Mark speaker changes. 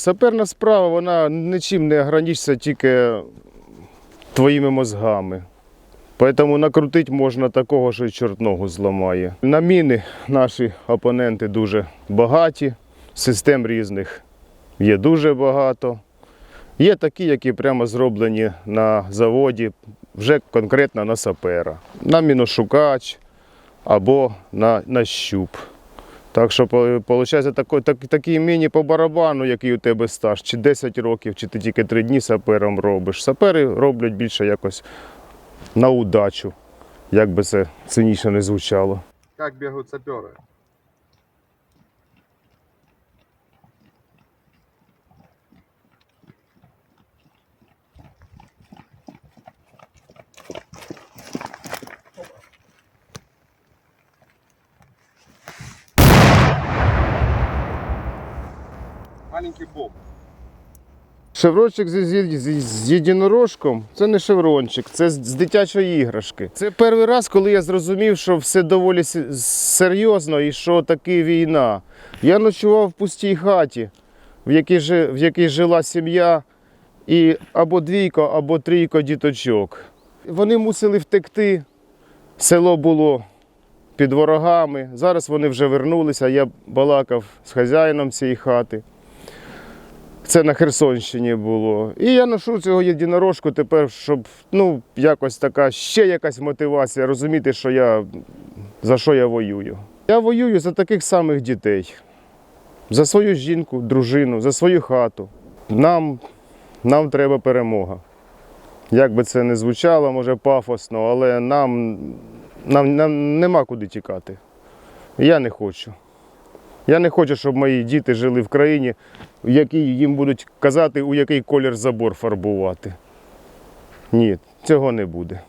Speaker 1: Саперна справа, вона нічим не ограничиться тільки твоїми мозгами. Тому накрутити можна такого, що й чорт ногу зламає. На міни наші опоненти дуже багаті, систем різних є дуже багато. Є такі, які прямо зроблені на заводі, вже конкретно на сапера, на міношукач або на, на щуп. Так що, виходить, такий, так, такий міні по барабану, який у тебе стаж, чи 10 років, чи ти тільки 3 дні сапером робиш. Сапери роблять більше якось на удачу, як би це цинічно не звучало.
Speaker 2: Як бігають саперы? Маленький боб.
Speaker 1: Шеврончик з, з, з, з єдинорожком це не шеврончик, це з, з дитячої іграшки. Це перший раз, коли я зрозумів, що все доволі серйозно і що таке війна. Я ночував в пустій хаті, в якій, в якій жила сім'я, і або двійко, або трійко діточок. Вони мусили втекти. Село було під ворогами. Зараз вони вже вернулися. Я балакав з хазяїном цієї хати. Це на Херсонщині було. І я ношу цього єдинорожку тепер, щоб ну, якось така ще якась мотивація розуміти, що я, за що я воюю. Я воюю за таких самих дітей, за свою жінку, дружину, за свою хату. Нам, нам треба перемога. Як би це не звучало, може пафосно, але нам, нам, нам нема куди тікати. Я не хочу. Я не хочу, щоб мої діти жили в країні, в якій їм будуть казати, у який колір забор фарбувати. Ні, цього не буде.